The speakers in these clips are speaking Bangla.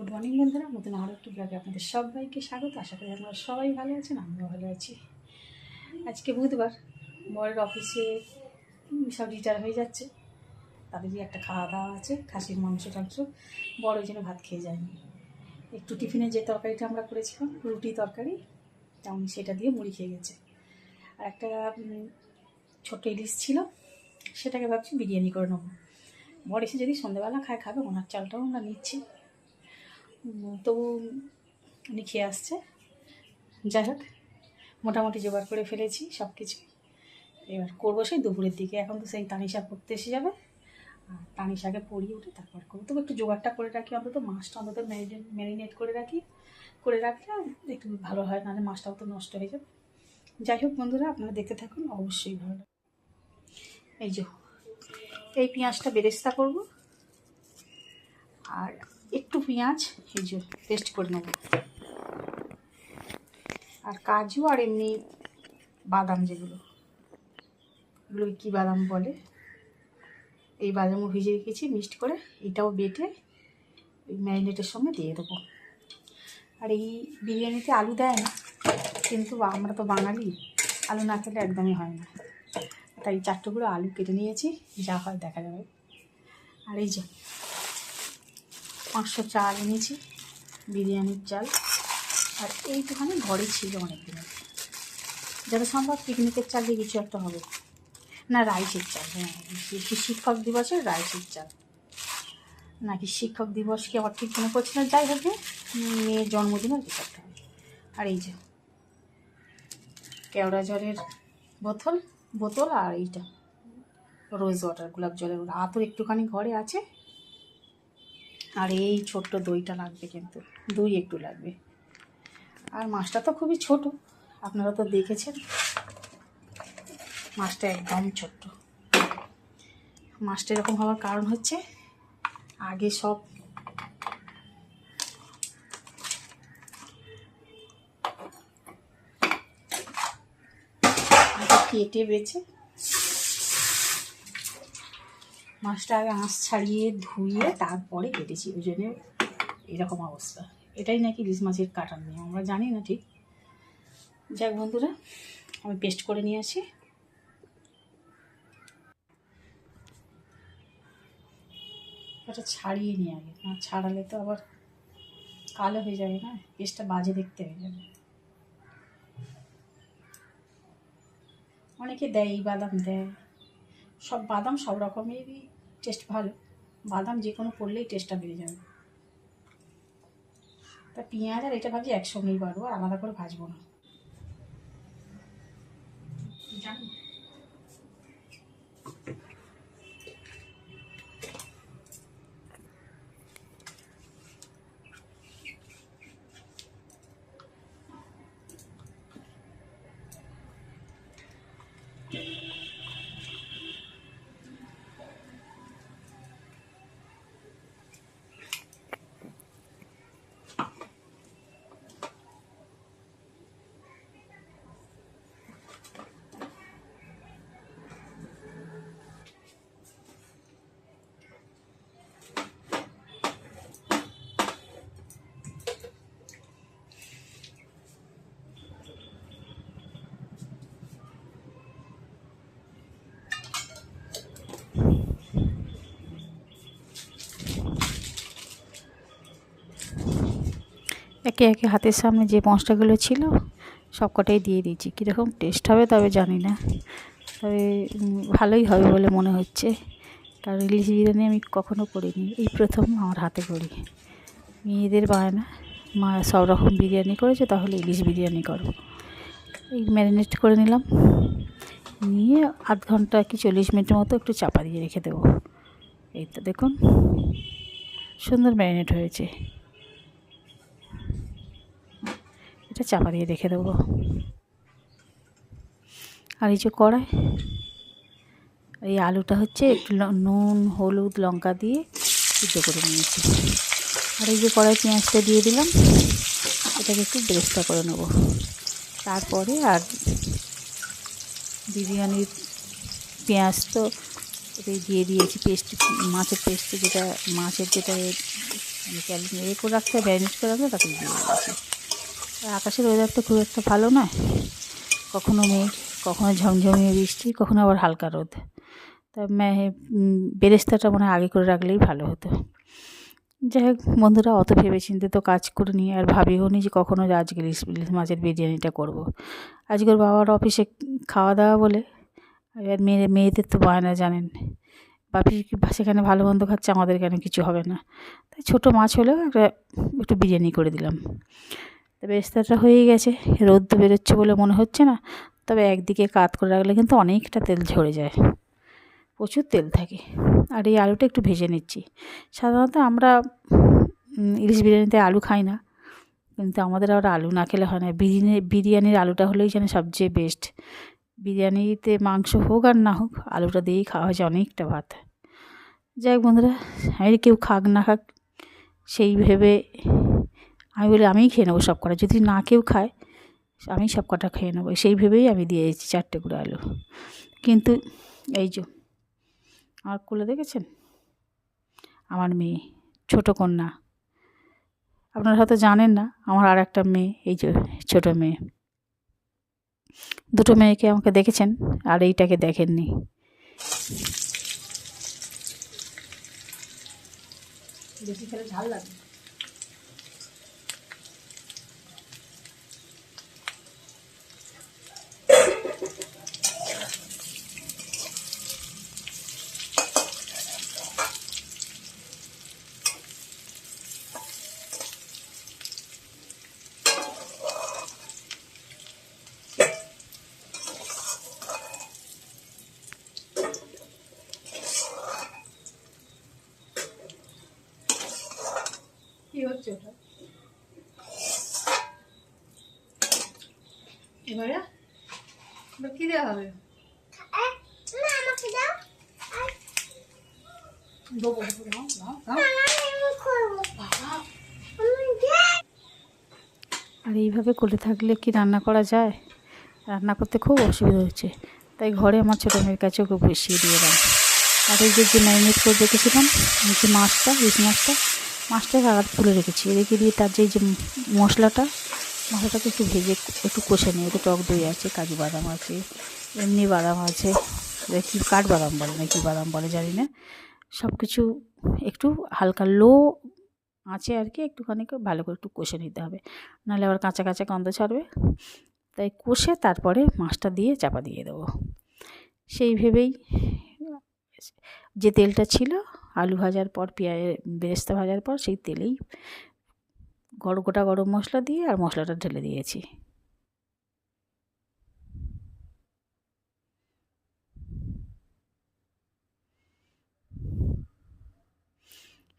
গুড মর্নিং বন্ধুরা, নতুন আরও একটু ব্লগে আপনাদের সবাইকে স্বাগত। আশা করি আপনারা সবাই ভালো আছেন, আমিও ভালো আছি। আজকে বুধবার, বরের অফিসে সব রিটায়ার হয়ে যাচ্ছে। তাদেরই একটা খাওয়া দাওয়া আছে, খাসির মাংস টাংস। বড় ওই জন্য ভাত খেয়ে যায়নি। একটু টিফিনে যে তরকারিটা আমরা করেছিলাম, রুটি তরকারি, তেমন সেটা দিয়ে মুড়ি খেয়ে গেছে। আর একটা ছোট্ট ইলিশ ছিল, সেটাকে ভাবছি বিরিয়ানি করে নেব। বর এসে যদি সন্ধ্যেবেলা খায়, খাবে ওনার চালটাও আমরা নিচ্ছি। তবু উনি খেয়ে আসছে। যাই হোক, মোটামুটি জোগাড় করে ফেলেছি সব কিছু এবার করব সেই দুপুরের দিকে। এখন তো সেই তানিশা পড়তে এসে যাবে। আর তানিশাকে পড়িয়ে উঠে তারপর করব। তবু একটু জোগাড়টা করে রাখি, অন্তত মাছটা অন্তত ম্যারিনেট করে রাখি। করে রাখলে একটু ভালো হয়, নাহলে মাছটাও তো নষ্ট হয়ে যাবে। যাই হোক বন্ধুরা, আপনারা দেখতে থাকুন, অবশ্যই ভালো। এই যে, এই পেঁয়াজটা বেরেস্তা করব। আর একটু পেঁয়াজ, এই যে পেস্ট করে নেব। আর কাজু আর এমনি বাদাম যেগুলো। এগুলো কী বাদাম বলে? এই বাদামও ভিজে রেখেছি, মিক্সড করে এটাও বেটে ওই ম্যারিনেটের সঙ্গে দিয়ে দেবো। আর এই বিরিয়ানিতে আলু দেয় না, কিন্তু আমরা তো বাঙালি, আলু না খেলে একদমই হয় না। তাই চারটেগুলো আলু কেটে নিয়েছি, যা হয় দেখা যাবে। আর এই যে পাঁচশো চাল এনেছি, বিরিয়ানির চাল। আর এইটুখানি ঘরে ছিল অনেক যত সম্ভব পিকনিকের চাল দিয়ে কিছু একটা হবে। না, রাইসের চাল হ্যাঁ। শিক্ষক দিবসের রাইসের চাল। নাকি শিক্ষক দিবস কি আবার ঠিক মনে না? যাই হোক, মেয়ের জন্মদিনের কিছু একটা হবে আর এই যে, কেওড়া জলের বোতল বোতল আর এইটা। রোজ ওয়াটার, গোলাপ জলের আতর একটুখানি ঘরে আছে? আর এই ছোট্ট দইটা লাগবে কিন্তু, দই একটু লাগবে। আর মাছটা তো খুবই ছোট, আপনারা তো দেখেছেন। মাছটা একদম ছোট্ট। মাছটা এরকম হওয়ার কারণ হচ্ছে, আগে সব কেটে বেছে মাছটা আগে আঁশ ছাড়িয়ে ধুয়ে তারপরে কেটেছি। ওই জন্য এরকম অবস্থা। এটাই নাকি ইলিশ মাছের কাটার নিয়ম, আমরা জানি না ঠিক। যাক বন্ধুরা, আমি পেস্ট করে নিয়ে আসি। এটা ছাড়িয়ে নিয়ে আগে। না, ছাড়ালে তো আবার কালো হয়ে যাবে না? পেস্টটা বাজে দেখতে হয়ে যাবে। অনেকে দেয় বাদাম দেয়। সব বাদাম সব রকমেরই টেস্ট ভালো, বাদাম যে কোনো পড়লেই টেস্টটা বেড়ে যাবে। তা পেঁয়াজ আর এটা ভাবছি একসঙ্গেই বাড়বো আর আলাদা করে ভাজবো না। জানি। একে একে হাতের সামনে যে মশলাগুলো ছিল সব কটাই দিয়ে দিয়েছি। কীরকম টেস্ট হবে তবে জানি না। তবে ভালোই হবে বলে মনে হচ্ছে। কারণ ইলিশ বিরিয়ানি আমি কখনো করিনি। এই প্রথম আমার হাতে করি। মেয়েদের বায়না মা সব রকম বিরিয়ানি করেছে, তাহলে ইলিশ বিরিয়ানি করো এই ম্যারিনেট করে নিলাম। নিয়ে আধ ঘণ্টা কি চল্লিশ মিনিটের মতো একটু চাপা দিয়ে রেখে দেবো। এই তো দেখুন, সুন্দর ম্যারিনেট হয়েছে। এটা চাপা দিয়ে রেখে দেবো। আর এই যে কড়াই, এই আলুটা হচ্ছে একটু নুন, হলুদ, লঙ্কা দিয়ে সিদ্ধ করে নিয়েছি। আর এই যে কড়াই পেঁয়াজটা দিয়ে দিলাম, এটাকে একটু বেরেস্তা করে নেব। তারপরে আর বিরিয়ানির পেঁয়াজ তো দিয়ে দিয়েছি, পেস্ট, মাছের পেস্ট যেটা, মাছের যেটা আমি ক্যালি এ করে রাখতে ব্যান্ডেজ করে রাখতে তাকে দিয়ে দিয়েছি। আকাশের ওয়েদার তো খুব একটা ভালো নয়। কখনো মেঘ, কখনো ঝমঝমিয়ে বৃষ্টি, কখনো আবার হালকা রোদ। তা বেরেস্তাটা মনে আগে করে রাখলেই ভালো হতো। যাই হোক, বন্ধুরা, অত ভেবেচিন্তে তো কাজ করে নিই আর ভাবিও নি যে কখনো আজকে ইলিশ ইলিশ মাছের বিরিয়ানিটা করব। আজকের বাবার অফিসে খাওয়া দাওয়া বলে, এবার মেয়ে, মেয়েদের তো বায়না জানেন। বাপি সেখানে ভালো মন্দ খাচ্ছে, আমাদের কেন কিছু হবে না। তাই ছোটো মাছ হলেও একটা, একটু বিরিয়ানি করে দিলাম। তো বেরেস্তাটা হয়েই গেছে রোদ বেরোচ্ছে বলে মনে হচ্ছে না। তবে একদিকে কাত করে রাখলে কিন্তু অনেকটা তেল ঝরে যায়। প্রচুর তেল থাকে। আর এই আলুটা একটু ভেজে নিচ্ছি। সাধারণত আমরা ইলিশ বিরিয়ানিতে আলু খাই না। কিন্তু আমাদের আবার আলু না খেলে হয় না। বিরিয়ানি, বিরিয়ানির আলুটা হলেই যেন সবচেয়ে বেস্ট বিরিয়ানিতে মাংস হোক আর না হোক, আলুটা দিয়েই খাওয়া হয়েছে অনেকটা ভাত। যাই হোক বন্ধুরা, আমি কেউ খাক না খাক, সেই ভেবে আমি বলি, আমিই খেয়ে নেব সব কটা যদি না কেউ খায়, আমি সব কটা খেয়ে নেব। সেই ভেবেই আমি দিয়ে দিয়েছি চারটে করে আলু। কিন্তু এই যে, আমার কোলে দেখেছেন? আমার মেয়ে, ছোট কন্যা। আপনারা হয়তো জানেন না, আমার আর একটা মেয়ে, এই যে ছোট মেয়ে। দুটো মেয়েকে আমাকে দেখেছেন, আর এইটাকে দেখেননি। খেলে ঝাল লাগে কি হচ্ছে ওটা এবারে হবে। আর এইভাবে করে থাকলে কি রান্না করা যায়? রান্না করতে খুব অসুবিধা হচ্ছে তাই ঘরে আমার ছোটো মেয়ের কাছে ওকে বসিয়ে দিলাম আর এই যে যে ম্যারিনেট করে রেখেছিলাম এই যে মাছটা ইলিশ মাছটা মাছটাকে আগার তুলে রেখেছি। রেখে দিয়ে তার যে যে মশলাটা মশলাটাকে একটু ভেজে একটু কষে নিই। এতে টক দই আছে, কাজু বাদাম আছে, এমনি বাদাম আছে। কি কাঠ বাদাম বলে না, কি বাদাম বলে জানি না। সব কিছু একটু হালকা লো আঁচে আর কি, একটুখানি ভালো করে একটু কষে নিতে হবে। নাহলে আবার কাঁচা কাঁচা গন্ধ ছাড়বে। তাই কষে তারপরে মাছটা দিয়ে চাপা দিয়ে দেবো। সেই ভেবেই যে তেলটা ছিল, আলু ভাজার পর পেঁয়াজ বেরেস্তা ভাজার পর, সেই তেলেই গড় গোটা গরম মশলা দিয়ে আর মশলাটা ঢেলে দিয়েছি।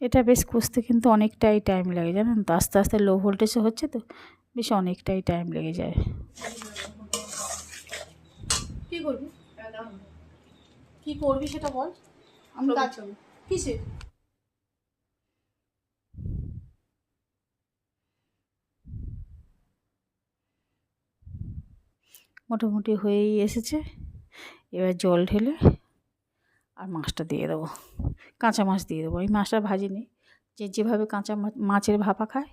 এটা বেশ কষতে কিন্তু অনেকটাই টাইম লাগে জানেন তো? আস্তে আস্তে লো ভোল্টেজে হচ্ছে তো বেশ অনেকটাই টাইম লেগে যায়। কি করবি? কি করবি সেটা বল। আমি কাজ করব। কিসে মোটামুটি হয়েই এসেছে। এবার জল ঢেলে আর মাছটা দিয়ে দেবো। কাঁচা মাছ দিয়ে দেবো। এই মাছটা ভাজিনি যে যেভাবে কাঁচা মাছের ভাপা খায়,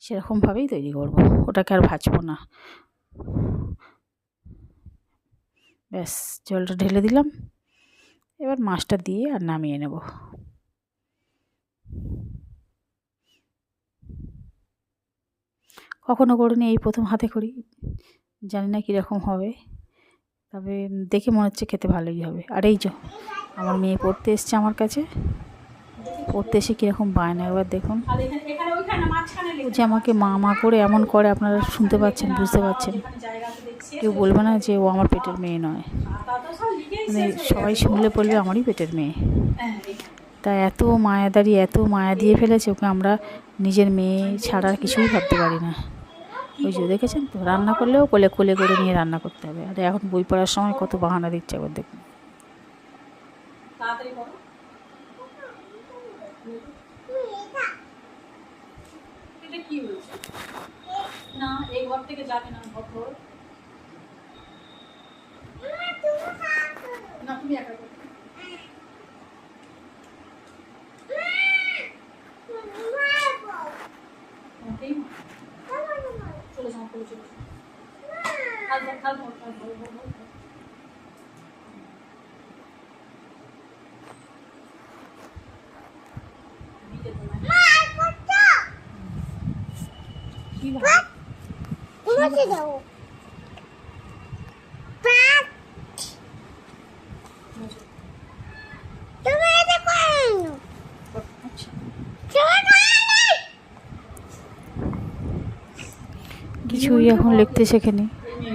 সেরকমভাবেই তৈরি করব। ওটাকে আর ভাজবো না। ব্যাস, জলটা ঢেলে দিলাম। এবার মাছটা দিয়ে আর নামিয়ে নেব। কখনো করিনি এই প্রথম হাতে করি জানি না কীরকম হবে। তবে দেখে মনে হচ্ছে খেতে ভালোই হবে। আর এই যে, আমার মেয়ে পড়তে এসছে আমার কাছে। পড়তে এসে কীরকম বায়না, একবার দেখুন। ও যে আমাকে মা মা করে এমন করে, আপনারা শুনতে পাচ্ছেন, বুঝতে পারছেন কেউ বলবে না যে ও আমার পেটের মেয়ে নয়। মানে সবাই শুনলে বলবে আমারই পেটের মেয়ে। তা এত মায়াদারি, এত মায়া দিয়ে ফেলেছে, ওকে আমরা নিজের মেয়ে ছাড়া কিছুই ভাবতে পারি না। ওই যে দেখেছেন তো? রান্না করলেও কোলে কোলে করে নিয়ে রান্না করতে হবে। আর এখন বই পড়ার সময় কত বাহানা দিচ্ছে একবার দেখুন। না, এই ঘর থেকে যাবে না, ঘর না, তুমি একা। চলে যাও চলে চলে খাব খাব খাব কি ভালো যাও এখন লিখতে শেখেনি।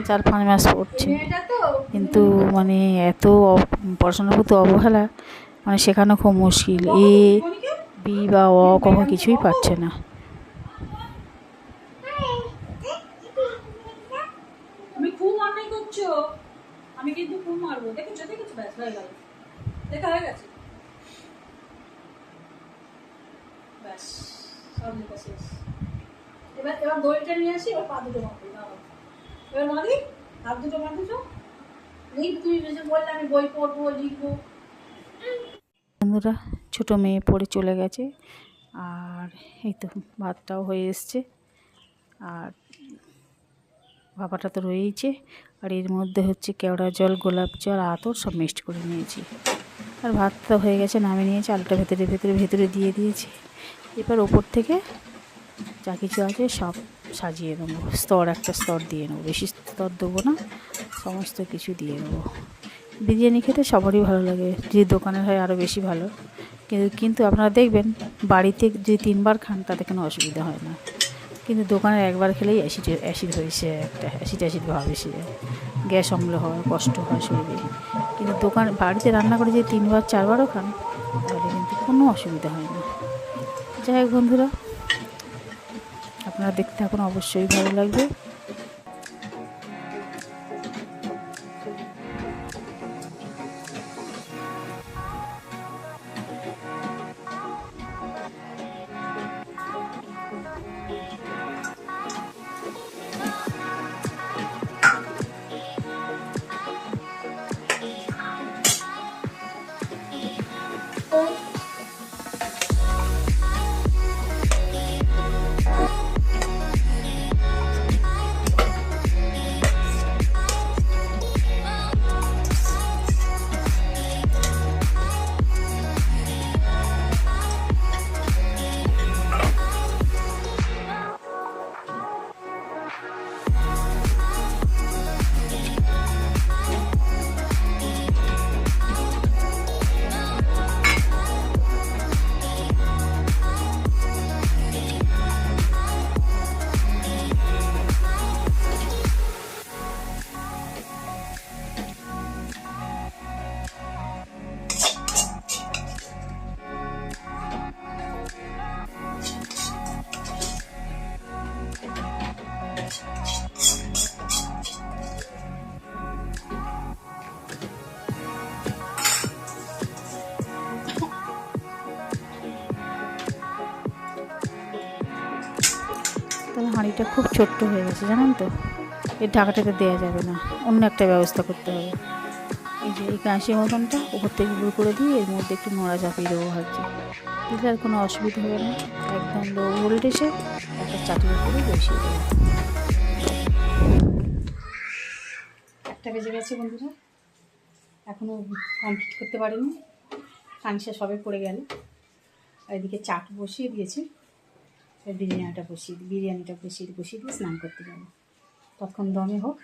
চার পাঁচ মাস পড়ছে। কিন্তু মানে এত পড়াশোনার প্রতি অবহেলা মানে শেখানো খুব মুশকিল। এ, বি বা অ কখন কিছুই পাচ্ছে না। শেষ। এবার এবার দড়িটা নিয়ে আসি, এবার পা দুটো এবার হাত দুটো বললে আমি বই পড়ব, লিখব। বন্ধুরা, ছোটো মেয়ে পড়ে চলে গেছে, আর এই তো ভাতটাও হয়ে এসছে। আর ভাপাটা তো রয়েইছে, আর এর মধ্যে হচ্ছে কেওড়া জল, গোলাপ জল, আতর সব মিক্সড করে নিয়েছি। আর ভাতটা হয়ে গেছে, নামিয়ে নিয়েছি, আলুটা ভেতরে ভেতরে ভেতরে দিয়ে দিয়েছি। এবার ওপর থেকে যা কিছু আছে সব সাজিয়ে নেব। স্তর একটা স্তর দিয়ে নেব। বেশি স্তর দেবো না, সমস্ত কিছু দিয়ে নেব। বিরিয়ানি খেতে সবারই ভালো লাগে যদি দোকানের হয় আরও বেশি ভালো। কিন্তু কিন্তু আপনারা দেখবেন, বাড়িতে যদি তিনবার খান, তাতে কোনো অসুবিধা হয় না। কিন্তু দোকানে একবার খেলেই অ্যাসিড অ্যাসিড হয়েছে একটা অ্যাসিড অ্যাসিড ভাব এসে যায়। গ্যাস অম্ল হয়, কষ্ট হয় শরীরে। কিন্তু দোকান, বাড়িতে রান্না করে যদি তিনবার, চারবারও খান, তাহলে কিন্তু কোনো অসুবিধা হয় না। যাই হোক বন্ধুরা আপনারা দেখতে এখন অবশ্যই ভালো লাগবে। তবে হাঁড়িটা খুব ছোট্ট হয়ে গেছে, জানেন তো? এর ঢাকাটাতে দেওয়া যাবে না, অন্য একটা ব্যবস্থা করতে হবে। এই যে এই কাঁচি মতনটা, উপর থেকে গুঁড়ো করে দিয়ে এর মধ্যে একটু নোড়া চাপিয়ে দেবো ভাবছি। দিলে আর কোনো অসুবিধা হবে না, একদম লো ভোল্টেজে একটা চাটুর করে বসিয়ে দেবো। একটা বেজে গেছে বন্ধুরা এখনও কমপ্লিট করতে পারিনি ফাংশা সবে পড়ে গেল। এদিকে চাট বসিয়ে দিয়েছি। বিরিয়ানিটা বসিয়ে দিই বিরিয়ানিটা বসিয়ে বসিয়ে দিয়ে স্নান করতে যাব। তখন দমে হোক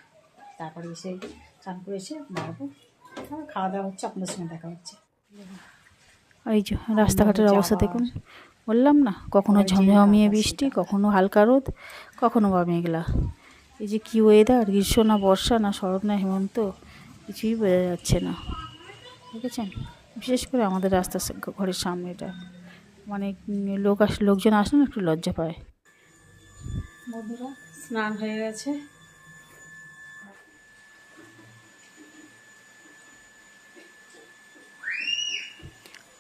তারপরে এসে স্নান করে এসে বাড়বো। খাওয়া দাওয়া হচ্ছে আপনাদের সঙ্গে দেখা হচ্ছে। এই যে রাস্তাঘাটের অবস্থা দেখুন। বললাম না কখনো ঝমঝমিয়ে বৃষ্টি কখনো হালকা রোদ কখনো বা মেঘলা এই যে কী ওয়েদার গ্রীষ্ম না বর্ষা না শরৎ না হেমন্ত কিছুই বোঝা যাচ্ছে না। দেখেছেন? বিশেষ করে আমাদের রাস্তার সা- ঘরের সামনেটা। মানে লোক আস লোকজন আসলে একটু লজ্জা পায়। বন্ধুরা স্নান হয়ে গেছে।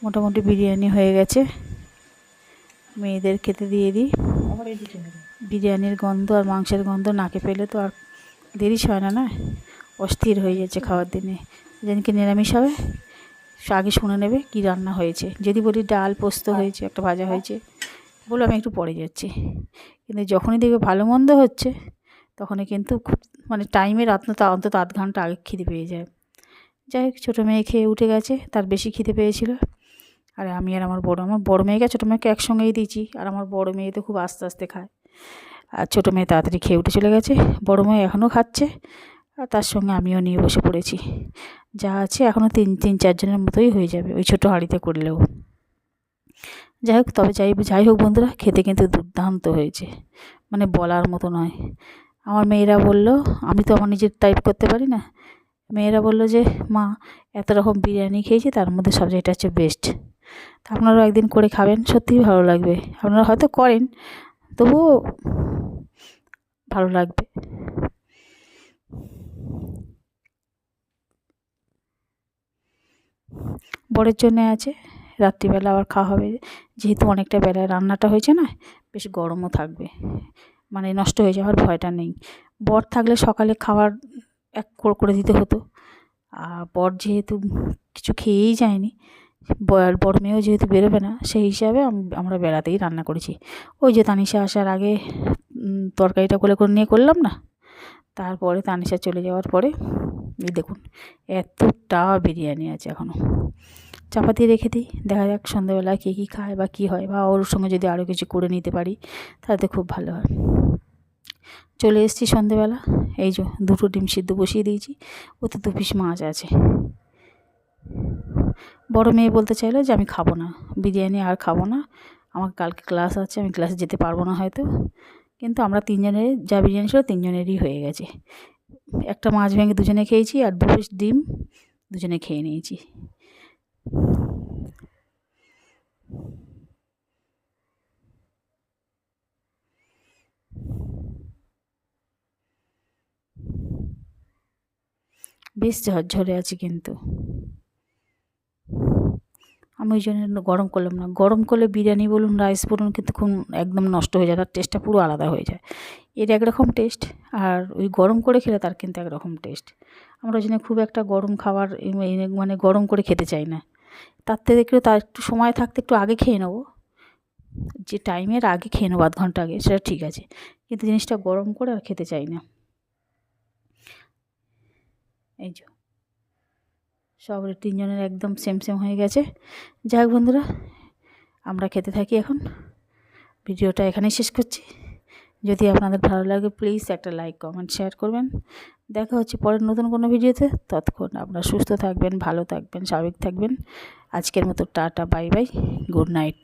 মোটামুটি বিরিয়ানি হয়ে গেছে। মেয়েদের খেতে দিয়ে দিই। বিরিয়ানির গন্ধ আর মাংসের গন্ধ নাকে পেলে তো আর দেরি হয় না না? অস্থির হয়ে যাচ্ছে খাওয়ার দিনে। যেদিনকে নিরামিষ হবে আগে শুনে নেবে কি রান্না হয়েছে। যদি বলি ডাল, পোস্ত হয়েছে, একটা ভাজা হয়েছে বলে আমি একটু পরে যাচ্ছি। কিন্তু যখনই দেখবে ভালো মন্দ হচ্ছে, তখনই কিন্তু খুব মানে টাইমের অন্তত অন্তত আধ ঘণ্টা আগে খিদে পেয়ে যায়। যাই হোক, ছোটো মেয়ে খেয়ে উঠে গেছে, তার বেশি খিদে পেয়েছিল। আর আমি আর আমার বড় আমার বড় মেয়েকে ছোটো মেয়েকে একসঙ্গেই দিয়েছি, আর আমার বড় মেয়ে তো খুব আস্তে আস্তে খায়। আর ছোটো মেয়ে তাড়াতাড়ি খেয়ে উঠে চলে গেছে, বড় মেয়ে এখনও খাচ্ছে, আর তার সঙ্গে আমিও নিয়ে বসে পড়েছি। যা আছে এখনও তিন তিন চারজনের মতোই হয়ে যাবে ওই ছোটো হাঁড়িতে করলেও। যাই হোক, তবে যাই যাই হোক বন্ধুরা, খেতে কিন্তু দুর্দান্ত হয়েছে। মানে বলার মতো নয়। আমার মেয়েরা বলল, আমি তো আমার নিজের টাইপ করতে পারি না। মেয়েরা বলল যে, মা, এত রকম বিরিয়ানি খেয়েছি, তার মধ্যে সব এটা হচ্ছে বেস্ট তা আপনারাও একদিন করে খাবেন সত্যিই ভালো লাগবে। আপনারা হয়তো করেন, তবুও ভালো লাগবে। বরের জন্যে আছে, রাত্রিবেলা আবার খাওয়া হবে। যেহেতু অনেকটা বেলায় রান্নাটা হয়েছে না, বেশ গরমও থাকবে। মানে নষ্ট হয়ে যাওয়ার ভয়টা নেই। বর থাকলে সকালে খাবার এক করে দিতে হতো। আর বর যেহেতু কিছু খেয়েই যায়নি, বর বড় মেয়েও যেহেতু বেরোবে না, সেই হিসাবে আমরা বেড়াতেই রান্না করেছি। ওই যে তানিশা আসার আগে তরকারিটা কোলে করে নিয়ে করলাম না, তারপরে তানিশা চলে যাওয়ার পরে এই দেখুন, এতটা বিরিয়ানি আছে এখনও চাপা দিয়ে রেখে দিই, দেখা যাক সন্ধ্যাবেলা কে কী খায় বা কী হয়, বা ওর সঙ্গে যদি আরও কিছু করে নিতে পারি তাতে খুব ভালো হয়। চলে এসেছি সন্ধেবেলা এই যে দুটো ডিম সিদ্ধ বসিয়ে দিয়েছি, ওতে দু পিস মাছ আছে। বড় মেয়ে বলতে চাইলো যে আমি খাব না, বিরিয়ানি আর খাব না, আমার কালকে ক্লাস আছে, আমি ক্লাসে যেতে পারব না হয়তো, কিন্তু আমরা তিনজনের যা বিরিয়ানি ছিল তিনজনেরই হয়ে গেছে। একটা মাছ ভেঙে দুজনে খেয়েছি আর দু পিস ডিম দুজনে খেয়ে নিয়েছি। বেশ ঝরঝরে আছে কিন্তু। আমি ওই জন্য গরম করলাম না। গরম করলে বিরিয়ানি বলুন রাইস বলুন, কিন্তু খুব একদম নষ্ট হয়ে যায় তার টেস্টটা পুরো আলাদা হয়ে যায়। এর একরকম টেস্ট আর ওই গরম করে খেলে তার কিন্তু একরকম টেস্ট আমরা ওই খুব একটা গরম খাবার মানে গরম করে খেতে চাই না। তার থেকে একটু, তার একটু সময় থাকতে একটু আগে খেয়ে নেব। যে টাইমের আগে খেয়ে নেব আধ ঘণ্টা আগে, সেটা ঠিক আছে। কিন্তু জিনিসটা গরম করে আর খেতে চাই না। এই যে। সব তিনজনের একদম সেম সেম হয়ে গেছে। যাই হোক বন্ধুরা, আমরা খেতে থাকি এখন। ভিডিওটা এখানেই শেষ করছি। যদি আপনাদের ভালো লাগে প্লিজ একটা লাইক কমেন্ট শেয়ার করবেন। দেখা হচ্ছে পরের নতুন কোনো ভিডিওতে। ততক্ষণ আপনারা সুস্থ থাকবেন, ভালো থাকবেন, স্বাভাবিক থাকবেন। আজকের মতো tata bye bye good night